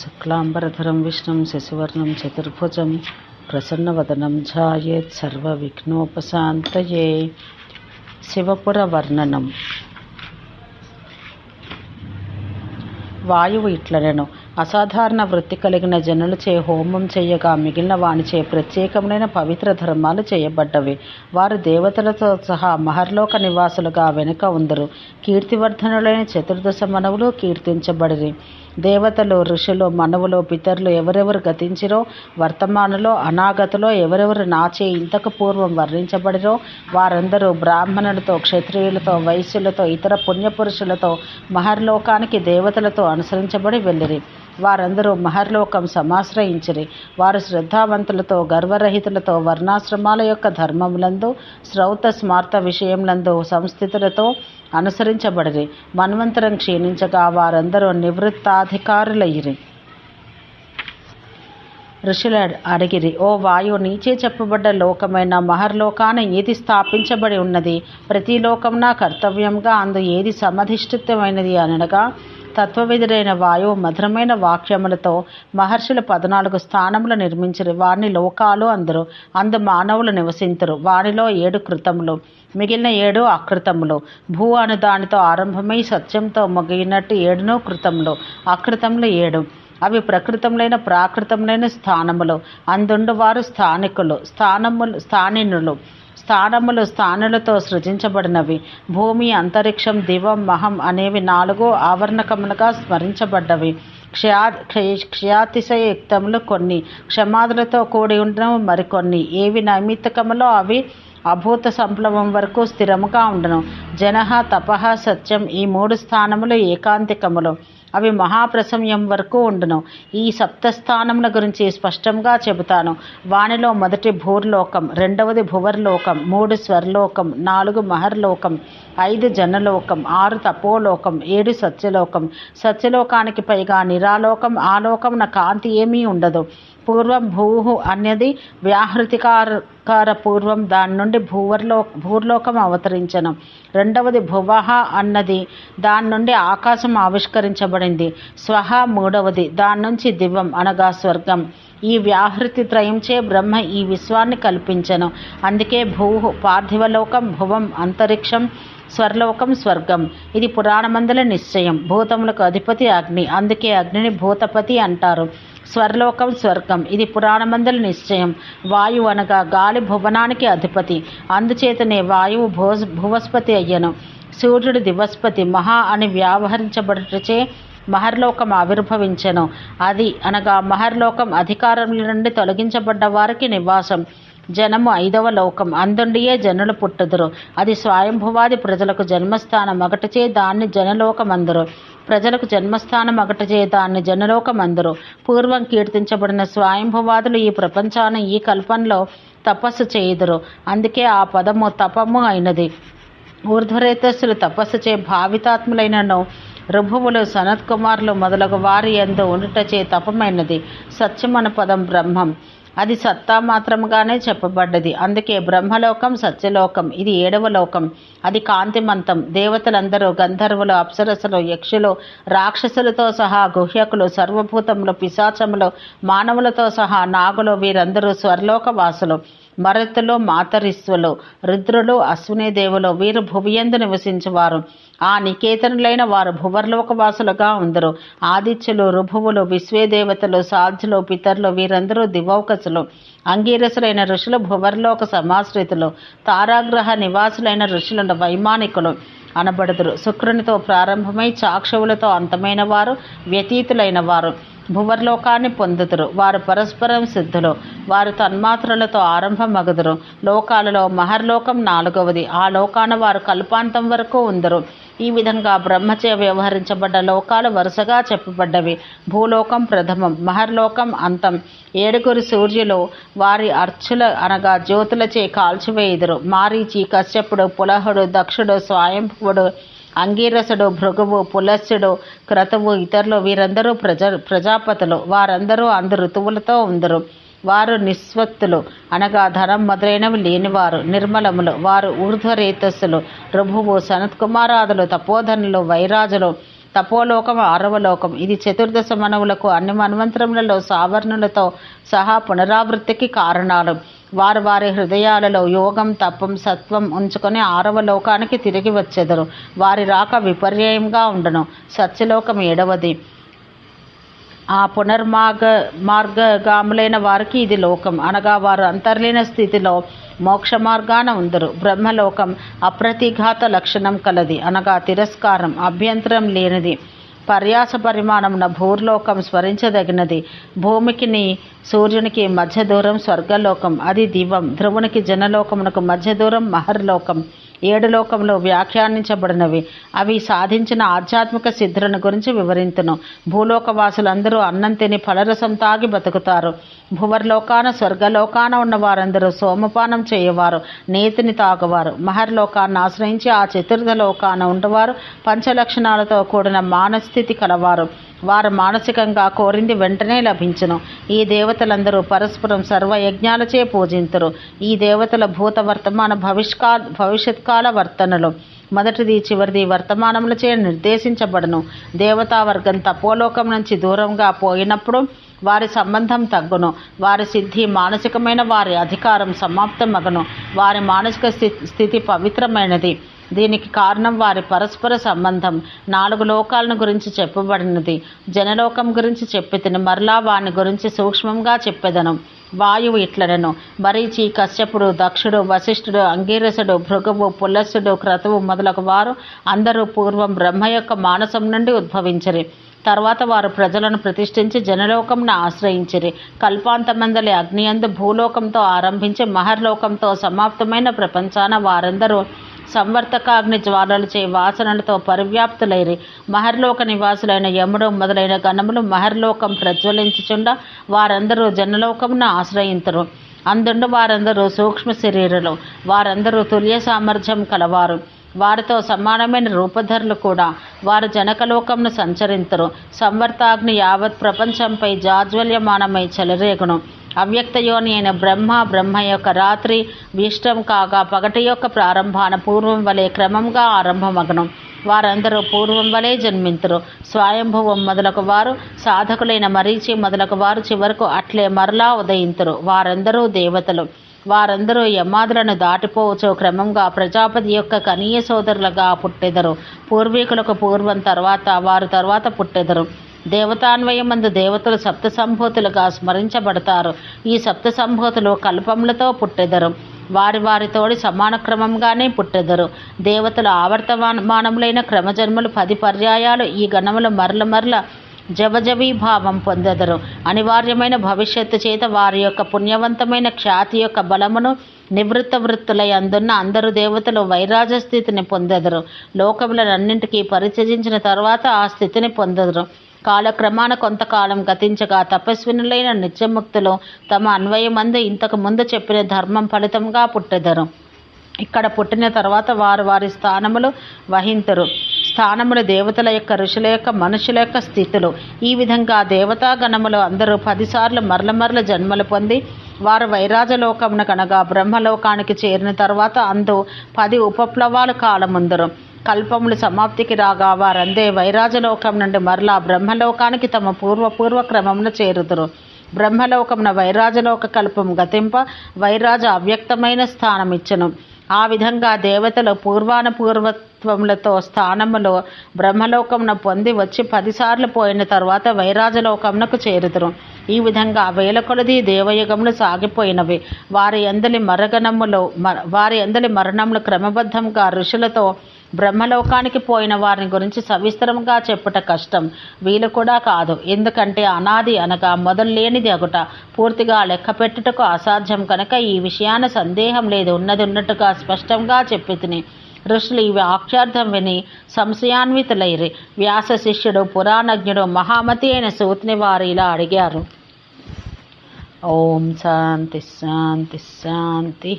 శుక్లాంబరధరం విష్ణుం శశివర్ణం చతుర్భుజం ప్రసన్నవదనం ఝాయేత్ సర్వవిఘ్నోపశాంతయే. శివపుర వర్ణనం వాయువు ఇట్లనెను. అసాధారణ వృత్తి కలిగిన జనులచే హోమం చేయగా మిగిలిన వానిచే ప్రత్యేకమైన పవిత్ర ధర్మాలు చేయబడ్డవి. వారు దేవతలతో సహా మహర్లోక నివాసులుగా వెనుక ఉందరు. కీర్తివర్ధనులైన చతుర్దశ మనవులు కీర్తించబడిరి. దేవతలు ఋషులు మనవులు పితరులు ఎవరెవరు గతించిరో వర్తమానులో అనాగతలో ఎవరెవరు నాచే ఇంతకు పూర్వం వర్ణించబడిరో వారందరూ బ్రాహ్మణులతో క్షత్రియులతో వైశ్యులతో ఇతర పుణ్యపురుషులతో మహర్లోకానికి దేవతలతో అనుసరించబడి వెళ్ళిరి. వారందరూ మహర్లోకం సమాశ్రయించిరి. వారు శ్రద్ధావంతులతో గర్వరహితులతో వర్ణాశ్రమాల యొక్క ధర్మములందు శ్రౌత స్మార్త విషయములందు సంస్థితులతో అనుసరించబడిరి. మన్వంతరం క్షీణించగా వారందరూ నివృత్తాధికారులయ్యిరి ఋషులు అడిగిరి ఓ వాయు నీచే చెప్పబడ్డ లోకమైన మహర్లోకాన ఏది స్థాపించబడి ఉన్నది? ప్రతి లోకం నా కర్తవ్యంగా అందు ఏది సమధిష్ఠితమైనది? అనగా తత్వవిధుడైన వాయువు మధురమైన వాక్యములతో మహర్షులు పద్నాలుగు స్థానములు నిర్మించరు. వారిని లోకాలు అందరు అందు మానవులు నివసించరు వారిలో ఏడు కృతములు మిగిలిన ఏడు అకృతములు. భూ అను దానితో ఆరంభమై సత్యంతో మొగినట్టు ఏడునో కృతములు అకృతములు ఏడు. అవి ప్రకృతములైన ప్రాకృతములైన స్థానములు. అందుండు వారు స్థానికులు స్థానములు స్థానినులు. స్థానములు స్థానులతో సృజించబడినవి. భూమి అంతరిక్షం దివం మహం అనేవి నాలుగు ఆవరణకములుగా స్మరించబడ్డవి. క్షయా క్షయాతిశయుక్తములు కొన్ని. క్షమాదులతో కూడి ఉండడం మరికొన్ని. ఏవి నైమిత్తకములో అవి అభూత సంప్లవం వరకు స్థిరముగా ఉండను. జనహ తపహ సత్యం ఈ మూడు స్థానములు ఏకాంతికములు. అవి మహాప్రసమయం వరకు ఉండును. ఈ సప్తస్థానముల గురించి స్పష్టంగా చెబుతాను. వానిలో మొదటి భూర్లోకం రెండవది భువర్లోకం మూడు స్వర్లోకం నాలుగు మహర్లోకం ఐదు జనలోకం ఆరు తపోలోకం ఏడు సత్యలోకం. సత్యలోకానికి పైగా నిరాలోకం ఆలోకం నా కాంతి ఏమీ ఉండదు. పూర్వం భూహు అన్నది వ్యాహృతికార పూర్వం దాని నుండి భూవర్లో భూర్లోకం అవతరించను రెండవది భువహ అన్నది. దాని నుండి ఆకాశం ఆవిష్కరించబడింది. స్వహ మూడవది. దాని నుంచి దివం అనగా స్వర్గం. ఈ వ్యాహృతి త్రయంచే బ్రహ్మ ఈ విశ్వాన్ని కల్పించను. అందుకే భూ పార్థివలోకం భువం అంతరిక్షం స్వర్లోకం స్వర్గం. ఇది పురాణమందుల నిశ్చయం. భూతములకు అధిపతి అగ్ని. అందుకే అగ్నిని భూతపతి అంటారు. స్వర్లోకం స్వర్గం. ఇది పురాణమందుల నిశ్చయం. వాయువు అనగా గాలి భువనానికి అధిపతి. అందుచేతనే వాయువు భూ భువస్పతి అయ్యను. సూర్యుడు దివస్పతి. మహా అని వ్యవహరించబడటచే మహర్లోకం ఆవిర్భవించెను. అది అనగా మహర్లోకం అధికారముల నుండి తొలగించబడ్డ వారికి నివాసం. జనము ఐదవ లోకం. అందుండియే జనులు పుట్టుదురు. అది స్వయంభువాది ప్రజలకు జన్మస్థానం ఒకటిచే దాన్ని జనలోకమందురు. ప్రజలకు జన్మస్థానం ఒకటిచే దాన్ని జనలోకమందురు. పూర్వం కీర్తించబడిన స్వయంభువాదులు ఈ ప్రపంచాన్ని ఈ కల్పనలో తపస్సు చేయుదురు. అందుకే ఆ పదము తపము అయినది. ఊర్ధ్వరేతస్సులు తపస్సు చే భావితాత్ములైనను రుభువులు సనత్ కుమారులు మొదలగు వారి ఎందు ఉండుటచే తపమైనది. సత్యమన పదం బ్రహ్మం. అది సత్తా మాత్రముగానే చెప్పబడ్డది. అందుకే బ్రహ్మలోకం సత్యలోకం ఇది ఏడవ లోకం. అది కాంతిమంతం. దేవతలందరూ గంధర్వులు అప్సరసులు యక్షులు రాక్షసులతో సహా గుహ్యకులు సర్వభూతములు పిశాచములు మానవులతో సహా నాగులు వీరందరూ స్వర్లోక వాసులు మరతులు మాతరిస్సులు రుద్రులు అశ్విని దేవులు వీరు భువియందు నివసించేవారు. ఆ నికేతనులైన వారు భువర్లోకవాసులుగా ఉందరు. ఆదిత్యులు రుభువులు విశ్వేదేవతలు సాధ్యులు పితరులు వీరందరూ దివౌకసులు. అంగీరసులైన ఋషులు భువర్లోక సమాశ్రితులు. తారాగ్రహ నివాసులైన ఋషులను వైమానికులు అనబడుదురు. శుక్రునితో ప్రారంభమై చాక్షవులతో అంతమైన వారు వ్యతీతులైన వారు భువర్లోకాన్ని పొందుతురు వారు పరస్పరం సిద్ధులు. వారు తన్మాత్రలతో ఆరంభమగుదురు. లోకాలలో మహర్లోకం నాలుగవది. ఆ లోకాన వారు కల్పాంతం వరకు ఉందరు. ఈ విధంగా బ్రహ్మచే వ్యవహరించబడ్డ లోకాలు వరుసగా చెప్పబడ్డవి. భూలోకం ప్రథమం మహర్లోకం అంతం. ఏడుగురు సూర్యులు వారి అర్చుల అనగా జ్యోతులచే కాల్చివేయుదురు. మారీచి కశ్యపుడు పులహుడు దక్షుడు స్వయంభువుడు అంగీరసుడు భృగువు పులస్సుడు క్రతువు ఇతరులు వీరందరూ ప్రజ ప్రజాపతులు. వారందరూ అందు ఋతువులతో ఉందరు. వారు నిస్వత్తులు. అనగా ధనం మొదలైనవి లేనివారు నిర్మలములు. వారు ఊర్ధ్వరేతస్సులు. రుభువు సనత్కుమారాదులు తపోధనులు వైరాజులు. తపోలోకం ఆరవలోకం. ఇది చతుర్దశ మనవులకు అన్ని మన్వంతరములలో సావర్ణులతో సహా పునరావృత్తికి కారణాలు. వారు వారి హృదయాలలో యోగం తపం సత్వం ఉంచుకొని ఆరవ లోకానికి తిరిగి వచ్చెదరు. వారి రాక విపర్యయంగా ఉండను. సత్యలోకం ఏడవది. ఆ పునర్మార్గ మార్గగాములైన వారికి ఇది లోకం. అనగా వారు అంతర్లీన స్థితిలో మోక్ష మార్గాన ఉందరు. బ్రహ్మలోకం అప్రతిఘాత లక్షణం కలది. అనగా తిరస్కారం అభ్యంతరం లేనిది. పర్యాస పరిమాణమున భూర్లోకం స్మరించదగినది. భూమికిని సూర్యునికి మధ్య దూరం స్వర్గలోకం. అది దివం. ధ్రువునికి జనలోకమునకు మధ్య దూరం మహర్లోకం. ఏడు లోకంలో వ్యాఖ్యానించబడినవి. అవి సాధించిన ఆధ్యాత్మిక సిద్ధులను గురించి వివరింతును. భూలోకవాసులందరూ అన్నం తిని ఫలరసం తాగి బతుకుతారు. భువర్లోకాన స్వర్గలోకాన ఉన్న వారందరూ సోమపానం చేయవారు నేతిని తాగువారు. మహర్లోకాన్ని ఆశ్రయించి ఆ చతుర్థ లోకాన ఉండవారు పంచలక్షణాలతో కూడిన మానస్థితి కలవారు. వారు మానసికంగా కోరింది వెంటనే లభించును. ఈ దేవతలందరూ పరస్పరం సర్వయజ్ఞాలచే పూజింతురు. ఈ దేవతల భూత వర్తమాన భవిష్కా భవిష్యత్ కాల వర్తనలు. మొదటిది చివరిది వర్తమానములచే నిర్దేశించబడను. దేవతావర్గం తపోలోకం నుంచి దూరంగా పోయినప్పుడు వారి సంబంధం తగ్గును. వారి సిద్ధి మానసికమైన వారి అధికారం సమాప్తమగను. వారి మానసిక స్థితి పవిత్రమైనది. దీనికి కారణం వారి పరస్పర సంబంధం. నాలుగు లోకాలను గురించి చెప్పబడినది. జనలోకం గురించి చెప్పితిని మరలా వాని గురించి సూక్ష్మంగా చెప్పెదను. వాయువు ఇట్లనను. మరీచి కశ్యపుడు దక్షుడు వశిష్ఠుడు అంగీరసుడు భృగువు పులస్సుడు క్రతువు మొదలగు వారు అందరూ పూర్వం బ్రహ్మ యొక్క మానసం నుండి ఉద్భవించరు. తర్వాత వారు ప్రజలను ప్రతిష్ఠించి జనలోకంను ఆశ్రయించిరి. కల్పాంతమందలి అగ్నియందు భూలోకంతో ఆరంభించి మహర్లోకంతో సమాప్తమైన ప్రపంచాన వారందరూ సంవర్తకాగ్ని జ్వాలలచే వాసనలతో పరివ్యాప్తులైరి. మహర్లోక నివాసులైన యముడు మొదలైన గణములు మహర్లోకం ప్రజ్వలించుచుండ వారందరూ జనలోకమును ఆశ్రయించరు అందుండు వారందరూ సూక్ష్మ శరీరులు. వారందరూ తుల్య సామర్థ్యం కలవారు. వారితో సమానమైన రూపధరులు కూడా వారు జనకలోకంను సంచరింతరు. సంవర్తాగ్ని యావత్ ప్రపంచంపై జాజ్వల్యమానమై చెలరేగును. అవ్యక్తయోని అయిన బ్రహ్మ బ్రహ్మ యొక్క రాత్రి విష్టం కాగా పగటి యొక్క ప్రారంభాన పూర్వం వలె క్రమంగా ఆరంభమగను. వారందరూ పూర్వం వలె జన్మింతురు. స్వయంభవం మొదలగు వారు సాధకులైన మరీచి మొదలగు వారు చివరకు అట్లే మరలా ఉదయింతురు. వారందరూ దేవతలు. వారందరూ యమాదులను దాటిపోవచ్చు. క్రమంగా ప్రజాపతి యొక్క కనీయ సోదరులుగా పుట్టెదరు. పూర్వీకులకు పూర్వం తర్వాత వారు తర్వాత పుట్టెదరు. దేవతాన్వయమందు దేవతలు సప్త సంభూతులుగా స్మరించబడతారు. ఈ సప్త సంభూతులు కల్పములతో పుట్టెదరు. వారి వారితోడి సమాన క్రమంగానే పుట్టెదరు. దేవతలు ఆవర్తమానములైన క్రమజన్మలు పది పర్యాయాలు ఈ గణములు మరల మరల జవజవీభావం పొందెదరు. అనివార్యమైన భవిష్యత్తు చేత వారి యొక్క పుణ్యవంతమైన ఖ్యాతి యొక్క బలమును నివృత్త వృత్తులై అందున్న అందరు దేవతలు వైరాజ స్థితిని పొందెదరు. లోకములన్నింటికీ పరిచయించిన తర్వాత ఆ స్థితిని పొందెదరు. కాలక్రమాన కొంతకాలం గతించగా తపస్వినులైన నిత్యముక్తులు తమ అన్వయమందు ఇంతకు ముందు చెప్పిన ధర్మం ఫలితంగా పుట్టెదరు. ఇక్కడ పుట్టిన తర్వాత వారు వారి స్థానములు వహింతురు. స్థానములు దేవతల యొక్క ఋషుల యొక్క మనుషుల యొక్క స్థితులు. ఈ విధంగా దేవతాగణములు అందరూ పదిసార్లు మరల మరల జన్మలు పొంది వారు వైరాజలోకమున కనగా బ్రహ్మలోకానికి చేరిన తర్వాత అందు పది ఉపప్లవాలు కాలముందరు. కల్పములు సమాప్తికి రాగా వారందే వైరాజలోకం నుండి మరలా బ్రహ్మలోకానికి తమ పూర్వ క్రమమున చేరుదురు. బ్రహ్మలోకమున వైరాజలోక కల్పం గతింప వైరాజ అవ్యక్తమైన స్థానమిచ్చను. ఆ విధంగా దేవతలు పూర్వాన పూర్వత్వములతో స్థానములో బ్రహ్మలోకమున పొంది వచ్చి పదిసార్లు పోయిన తర్వాత వైరాజలోకమునకు చేరుదురు. ఈ విధంగా వేల కొలది దేవయుగములు సాగిపోయినవి. వారి అందలి మరగణములు వారి అందలి మరణములు క్రమబద్ధంగా ఋషులతో బ్రహ్మలోకానికి పోయిన వారిని గురించి సవిస్తరంగా చెప్పుట కష్టం. వీలు కూడా కాదు. ఎందుకంటే అనాది అనగా మొదలు లేనిది ఒకట పూర్తిగా లెక్క పెట్టుటకు అసాధ్యం కనుక ఈ విషయాన సందేహం లేదు. ఉన్నది ఉన్నట్టుగా స్పష్టంగా చెప్పి తిని ఋషులు ఈ వాక్యార్థం విని సంశయాన్వితులైరి. వ్యాస శిష్యుడు పురాణజ్ఞుడు మహామతి అయిన సూతిని వారు ఇలా అడిగారు. ఓం శాంతి శాంతి శాంతి.